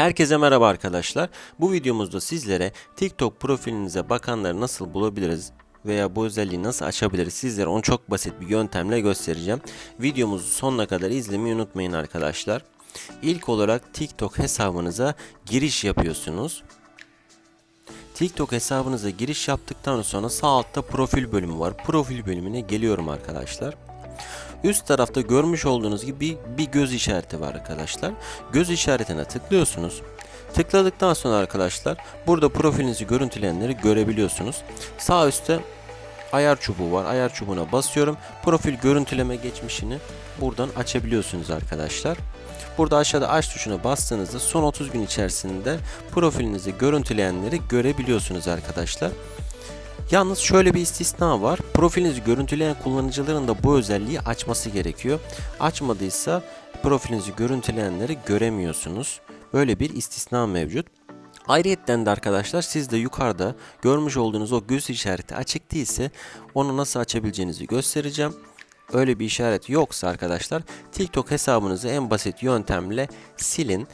Herkese merhaba arkadaşlar. Bu videomuzda sizlere TikTok profilinize bakanları nasıl bulabiliriz veya bu özelliği nasıl açabiliriz sizlere onu çok basit bir yöntemle göstereceğim. Videomuzu sonuna kadar izlemeyi unutmayın arkadaşlar. İlk olarak TikTok hesabınıza giriş yapıyorsunuz. TikTok hesabınıza giriş yaptıktan sonra sağ altta profil bölümü var. Profil bölümüne geliyorum arkadaşlar. Üst tarafta görmüş olduğunuz gibi bir, göz işareti var arkadaşlar. Göz işaretine tıklıyorsunuz. Tıkladıktan sonra arkadaşlar burada profilinizi görüntüleyenleri görebiliyorsunuz. Sağ üstte ayar çubuğu var. Ayar çubuğuna basıyorum. Profil görüntüleme geçmişini buradan açabiliyorsunuz arkadaşlar. Burada aşağıda aç tuşuna bastığınızda son 30 gün içerisinde profilinizi görüntüleyenleri görebiliyorsunuz arkadaşlar. Yalnız şöyle bir istisna var. Profilinizi görüntüleyen kullanıcıların da bu özelliği açması gerekiyor. Açmadıysa profilinizi görüntüleyenleri göremiyorsunuz. Böyle bir istisna mevcut. Ayrıyetten de arkadaşlar siz de yukarıda görmüş olduğunuz o göz işareti açık değilse onu nasıl açabileceğinizi göstereceğim. Öyle bir işaret yoksa arkadaşlar TikTok hesabınızı en basit yöntemle silin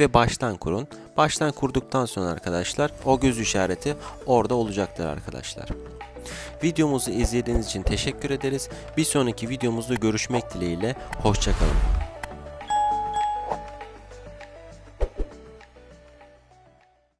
ve baştan kurun. Baştan kurduktan sonra arkadaşlar o göz işareti orada olacaktır arkadaşlar. Videomuzu izlediğiniz için teşekkür ederiz. Bir sonraki videomuzda görüşmek dileğiyle. Hoşçakalın.